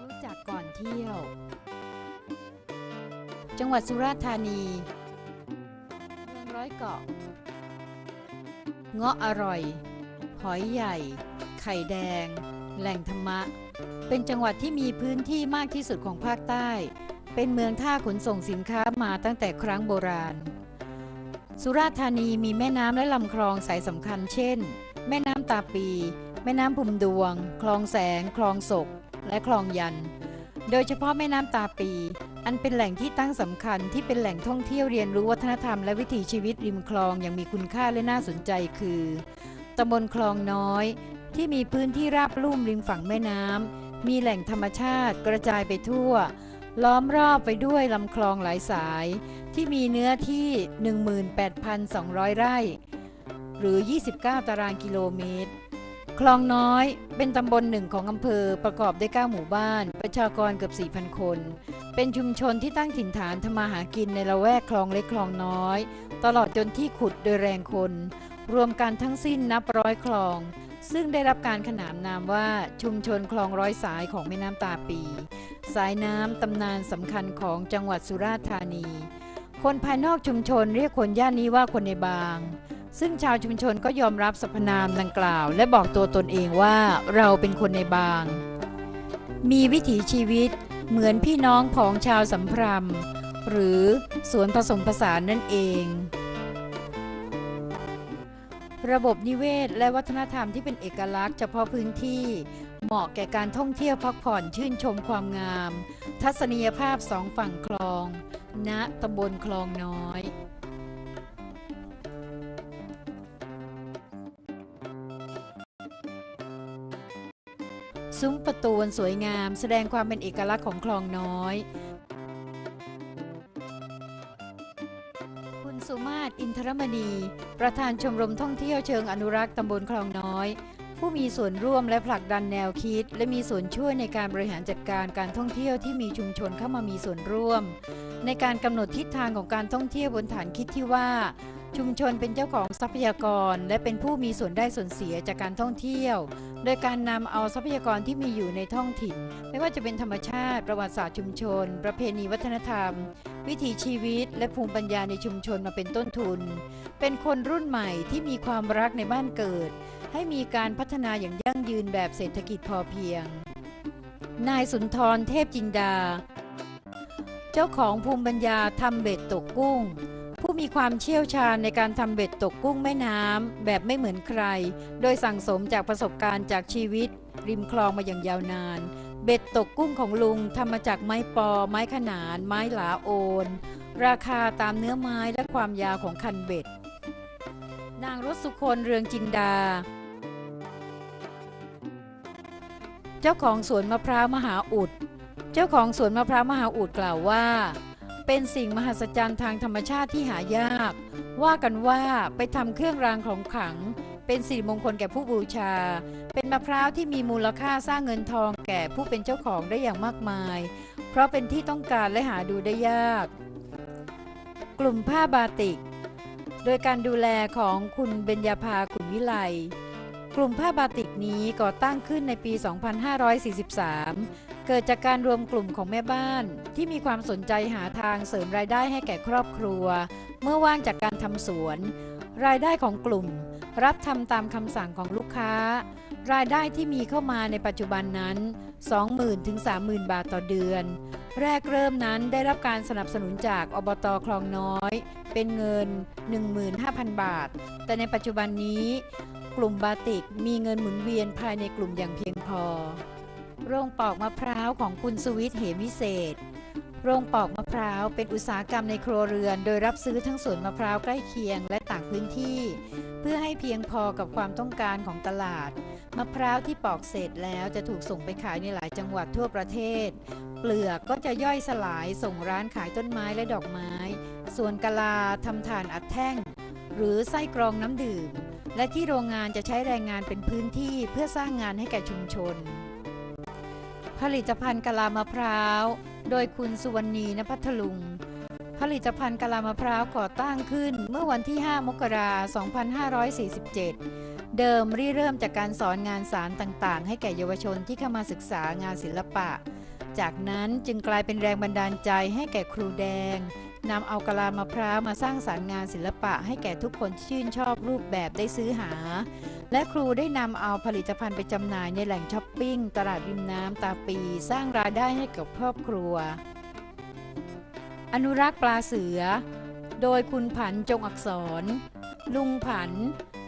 รู้จักก่อนเที่ยว จังหวัดสุราษฎร์ธานีเมืองร้อยเกาะ เงาะอร่อย หอยใหญ่ ไข่แดง แหล่งธรรมะ เป็นจังหวัดที่มีพื้นที่มากที่สุดของภาคใต้ เป็นเมืองท่าขนส่งสินค้ามาตั้งแต่ครั้งโบราณ สุราษฎร์ธานีมีแม่น้ำและลำคลองสายสำคัญเช่น แม่น้ำตาปี แม่น้ำพุมดวง คลองแสง คลองศก และคลองยัน โดยเฉพาะแม่น้ำตาปี อันเป็นแหล่งที่ตั้งสำคัญที่เป็นแหล่งท่องเที่ยวเรียนรู้วัฒนธรรมและวิถีชีวิตริมคลองอย่างมีคุณค่าและน่าสนใจคือตำบลคลองน้อย ที่มีพื้นที่ราบลุ่มริมฝั่งแม่น้ำมีแหล่งธรรมชาติกระจายไปทั่ว ล้อมรอบไปด้วยลำคลองหลายสาย ที่มีเนื้อที่ 18,200 ไร่ หรือ 29 ตารางกิโลเมตร คลองน้อยเป็นตำบลหนึ่งของอำเภอประกอบด้วย 9 หมู่บ้าน ประชากรเกือบ 4,000 คน เป็นชุมชนที่ตั้งถิ่นฐานทำมาหากินในละแวกคลองเล็กคลองน้อย ตลอดจนที่ขุดโดยแรงคน รวมกันทั้งสิ้นนับร้อยคลอง ซึ่งได้รับการขนานนามว่าชุมชนคลองร้อยสายของแม่น้ำตาปี สายน้ำตำนานสำคัญของจังหวัดสุราษฎร์ธานี คนภายนอกชุมชนเรียกคนย่านนี้ว่าคนในบาง ซึ่งชาวชุมชนก็ยอมรับสรรพนามดังกล่าว และบอกตัวตนเองว่าเราเป็นคนในบาง มีวิถีชีวิตเหมือนพี่น้องของชาวสัมพรมหรือสวนผสมผสานนั่นเอง ระบบนิเวศและวัฒนธรรมที่เป็นเอกลักษณ์เฉพาะพื้นที่เหมาะแก่การท่องเที่ยวพักผ่อนชื่นชมความงาม ทัศนียภาพสองฝั่งคลอง ณตำบลคลองน้อย ซุ้มประตูนสวยงาม แสดงความเป็นเอกลักษณ์ของคลองน้อย คุณสุมาศอินทรมณี ประธานชมรมท่องเที่ยวเชิงอนุรักษ์ตำบลคลองน้อย ผู้มีส่วนร่วมและผลักดันแนวคิด และมีส่วนช่วยในการบริหารจัดการการท่องเที่ยวที่มีชุมชนเข้ามามีส่วนร่วม ในการกำหนดทิศทางของการท่องเที่ยวบนฐานคิดที่ว่า ชุมชนเป็นเจ้าของทรัพยากร และเป็นผู้มีส่วนได้ส่วนเสียจากการท่องเที่ยว โดยการนำเอาทรัพยากรที่มีอยู่ในท้องถิ่น ไม่ว่าจะเป็นธรรมชาติ ประวัติศาสตร์ชุมชน ประเพณีวัฒนธรรม วิถีชีวิต และภูมิปัญญาในชุมชนมาเป็นต้นทุน เป็นคนรุ่นใหม่ที่มีความรักในบ้านเกิด ให้มีการพัฒนาอย่างยั่งยืนแบบเศรษฐกิจพอเพียง นายสุนทรเทพจินดา เจ้าของภูมิปัญญาทำเบ็ดตกกุ้ง ความเชี่ยวชาญในการทำเบ็ดตกกุ้งแม่น้ำแบบไม่เหมือนใคร โดยสั่งสมจากประสบการณ์จากชีวิต ริมคลองมาอย่างยาวนาน เบ็ดตกกุ้งของลุงทำมาจากไม้ปอ ไม้ขนาน ไม้หลาโอน ราคาตามเนื้อไม้และความยาวของคันเบ็ด นางรสสุคนเรืองจินดา เจ้าของสวนมะพร้าวมหาอุด เจ้าของสวนมะพร้าวมหาอุดกล่าวว่า เป็นสิ่งมหัศจรรย์ทางธรรมชาติที่หายาก ว่ากันว่าไปทำเครื่องรางของขลัง เป็นสิริมงคลแก่ผู้บูชา เป็นมะพร้าวที่มีมูลค่าสร้างเงินทองแก่ผู้เป็นเจ้าของได้อย่างมากมาย เพราะเป็นที่ต้องการและหาดูได้ยาก กลุ่มผ้าบาติก โดยการดูแลของคุณเบญญาภาขุนวิไลกลุ่มผ้าบาติกนี้ก่อตั้งขึ้นในปี 2543 เกิดจากการรวมกลุ่มของแม่บ้านที่มีความสนใจหาทางเสริมรายได้ให้แก่ครอบครัว เมื่อว่างจากการทำสวน รายได้ของกลุ่ม รับทำตามคำสั่งของลูกค้า รายได้ที่มีเข้ามาในปัจจุบันนั้น 20,000ถึง30,000 บาทต่อเดือน แรกเริ่มนั้นได้รับการสนับสนุนจากอบตคลองน้อย เป็นเงิน 15,000 บาท แต่ในปัจจุบันนี้ กลุ่มบาติกมีเงินหมุนเวียนภายในกลุ่มอย่างเพียงพอ โรงปอกมะพร้าวของคุณสวิทเหมวิเศษ โรงปอกมะพร้าวเป็นอุตสาหกรรมในครัวเรือน โดยรับซื้อทั้งสวนมะพร้าวใกล้เคียงและต่างพื้นที่ เพื่อให้เพียงพอกับความต้องการของตลาด มะพร้าวที่ปอกเสร็จแล้วจะถูกส่งไปขายในหลายจังหวัดทั่วประเทศ เปลือกก็จะย่อยสลายส่งร้านขายต้นไม้และดอกไม้ ส่วนกะลาทำถ่านอัดแท่ง หรือไส้กรองน้ำดื่ม และที่โรงงานจะใช้แรงงานเป็นพื้นที่เพื่อสร้างงานให้แก่ชุมชน ผลิตภัณฑ์กะลามะพร้าว โดยคุณสุวรรณีนพัทลุง ผลิตภัณฑ์กะลามะพร้าวก่อตั้งขึ้นเมื่อวันที่ 5 มกราคม 2547 เดิมริเริ่มจากการสอนงานสารต่างๆ ให้แก่เยาวชนที่เข้ามาศึกษางานศิลปะ จากนั้นจึงกลายเป็นแรงบันดาลใจให้แก่ครูแดง นำเอากะลามะพร้าวมาสร้างสารรค์งานศิลปะให้แก่ทุกคนที่ชื่นชอบรูปแบบได้ซื้อหา และครูได้นำเอาผลิตภัณฑ์ไปจำหน่ายในแหล่งช้อปปิ้ง ตลาดริมน้ำตาปี สร้างรายได้ให้กับครอบครัว อนุรักษ์ปลาเสือ โดยคุณผันจงอักษร ลุงผัน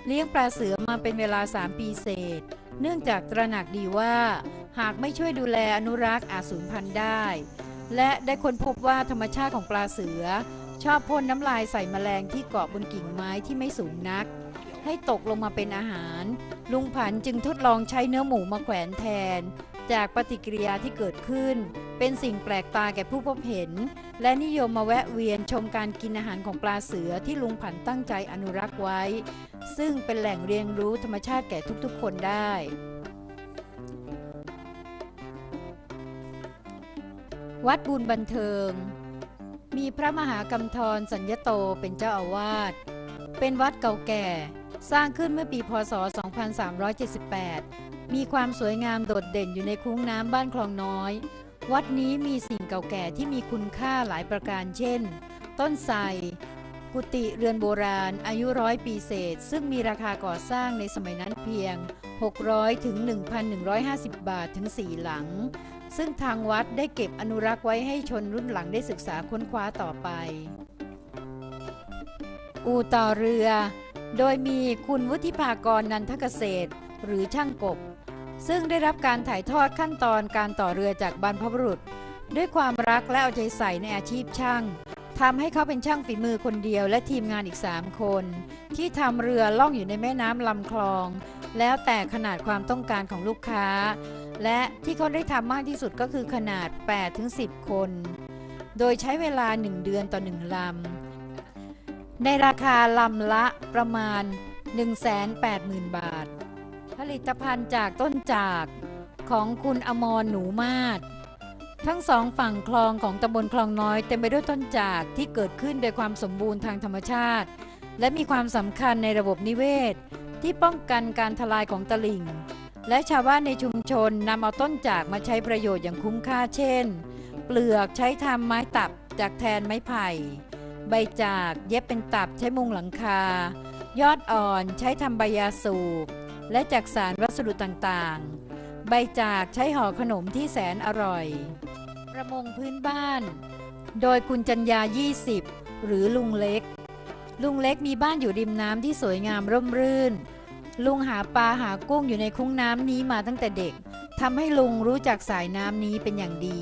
เลี้ยงปลาเสือมาเป็นเวลา 3 ปีเศษ เนื่องจากตระหนักดีว่า หากไม่ช่วยดูแลอนุรักษ์อาจสูญพันธุ์ได้ และได้ค้นพบว่าธรรมชาติของปลาเสือ ชอบพ่นน้ำลายใส่แมลงที่เกาะบนกิ่งไม้ที่ไม่สูงนัก ให้ตกลงมาเป็นอาหาร ลุงผันจึงทดลองใช้เนื้อหมูมาแขวนแทน จากปฏิกิริยาที่เกิดขึ้น เป็นสิ่งแปลกตาแก่ผู้พบเห็น และนิยมมาแวะเวียนชมการกินอาหารของปลาเสือที่ลุงผันตั้งใจอนุรักษ์ไว้ ซึ่งเป็นแหล่งเรียนรู้ธรรมชาติแก่ทุกๆ คนได้ วัดบุญบันเทิง มีพระมหากำธรสัญญโตเป็นเจ้าอาวาส เป็นวัดเก่าแก่ สร้างขึ้นเมื่อปีพศ 2378 มีความสวยงามโดดเด่นอยู่ในคุ้งน้ำบ้านคลองน้อย วัดนี้มีสิ่งเก่าแก่ที่มีคุณค่าหลายประการเช่น ต้นไทรกุฏิเรือนโบราณอายุร้อยปีเศษ ซึ่งมีราคาก่อสร้างในสมัยนั้นเพียง 600 ถึง 1,150 บาทถึง 4 หลัง ซึ่งทางวัดได้เก็บอนุรักษ์ไว้ให้ชนรุ่นหลังได้ศึกษาค้นคว้าต่อไป อู่ต่อเรือ โดยมีคุณวุฒิภากรนันทเกษตร หรือช่างกบ ซึ่งได้รับการถ่ายทอดขั้นตอนการต่อเรือจากบรรพบุรุษ ด้วยความรักและเอาใจใส่ในอาชีพช่างทำให้เขาเป็นช่างฝีมือคนเดียวและทีมงานอีก 3 คน ที่ทำเรือล่องอยู่ในแม่น้ำลำคลอง แล้วแต่ขนาดความต้องการของลูกค้า และที่เขาได้ทำมากที่สุดก็คือขนาด 8-10 คน โดยใช้เวลา 1 เดือนต่อ 1 ลำ ในราคาลำละประมาณ 180,000 บาท ผลิตภัณฑ์จากต้นจากของคุณอมรหนูมาศทั้งสองฝั่งคลองของตำบลคลองน้อยเต็มไปด้วยต้นจากที่เกิดขึ้นโดยความสมบูรณ์ทางธรรมชาติ และมีความสำคัญในระบบนิเวศ ที่ป้องกันการทลายของตลิ่ง และชาวบ้านในชุมชนนำเอาต้นจากมาใช้ประโยชน์อย่างคุ้มค่าเช่น เปลือกใช้ทำไม้ตับจากแทนไม้ไผ่ ใบจากเย็บเป็นตับใช้มุงหลังคา ยอดอ่อนใช้ทำใบยาสูบ และจากสารวัสดุต่างๆ ใบจากใช้ห่อขนมที่แสนอร่อย ประมงพื้นบ้าน โดยคุณจัญญา 20 หรือลุงเล็ก ลุงเล็กมีบ้านอยู่ริมน้ำที่สวยงามร่มรื่น ลุงหาปลาหากุ้งอยู่ในคุ้งน้ำนี้มาตั้งแต่เด็กทำให้ลุงรู้จักสายน้ำนี้เป็นอย่างดี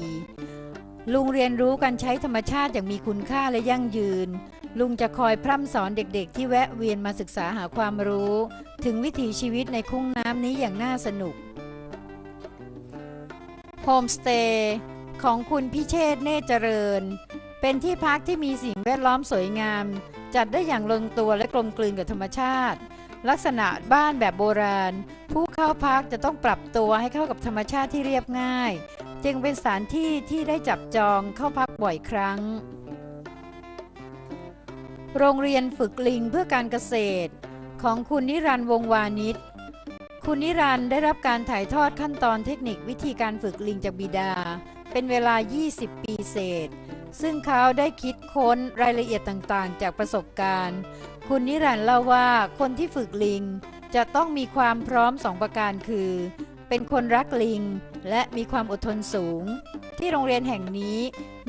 ลุงเรียนรู้การใช้ธรรมชาติอย่างมีคุณค่าและยั่งยืน ลุงจะคอยพร่ำสอนเด็กๆ ที่แวะเวียนมาศึกษาหาความรู้ ถึงวิถีชีวิตในคุ้งน้ำนี้อย่างน่าสนุกโฮมสเตย์ของคุณพิเชษฐ์เนเจริญ เป็นที่พักที่มีสิ่งแวดล้อมสวยงาม จัดได้อย่างลงตัวและกลมกลืนกับธรรมชาติ ลักษณะบ้านแบบโบราณ ผู้เข้าพักจะต้องปรับตัวให้เข้ากับธรรมชาติที่เรียบง่าย จึงเป็นสถานที่ที่ได้จับจองเข้าพักบ่อยครั้ง โรงเรียนฝึกลิงเพื่อการเกษตร ของคุณนิรันดร์วงวานิชคุณนิรันดร์ได้รับการถ่ายทอดขั้นตอนเทคนิควิธีการฝึกลิงจากบิดา เป็นเวลา 20 ปีเศษ ซึ่งเขาได้คิดค้นรายละเอียดต่างๆ จากประสบการณ์ คุณนิรันดร์เล่าว่าคนที่ฝึกลิงจะต้องมีความพร้อมสองประการคือ เป็นคนรักลิง และมีความอดทนสูง ที่โรงเรียนแห่งนี้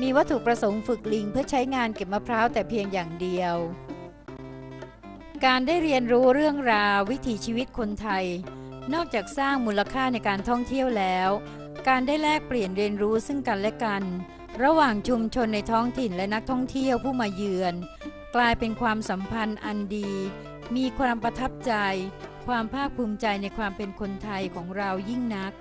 มีวัตถุประสงค์ฝึกลิงเพื่อใช้งานเก็บมะพร้าวแต่เพียงอย่างเดียว การได้เรียนรู้เรื่องราววิถีชีวิตคนไทย นอกจากสร้างมูลค่าในการท่องเที่ยวแล้ว การได้แลกเปลี่ยนเรียนรู้ซึ่งกันและกัน ระหว่างชุมชนในท้องถิ่นและนักท่องเที่ยวผู้มาเยือน กลายเป็นความสัมพันธ์อันดี มีความประทับใจ ความภาคภูมิใจในความเป็นคนไทยของเรายิ่งนัก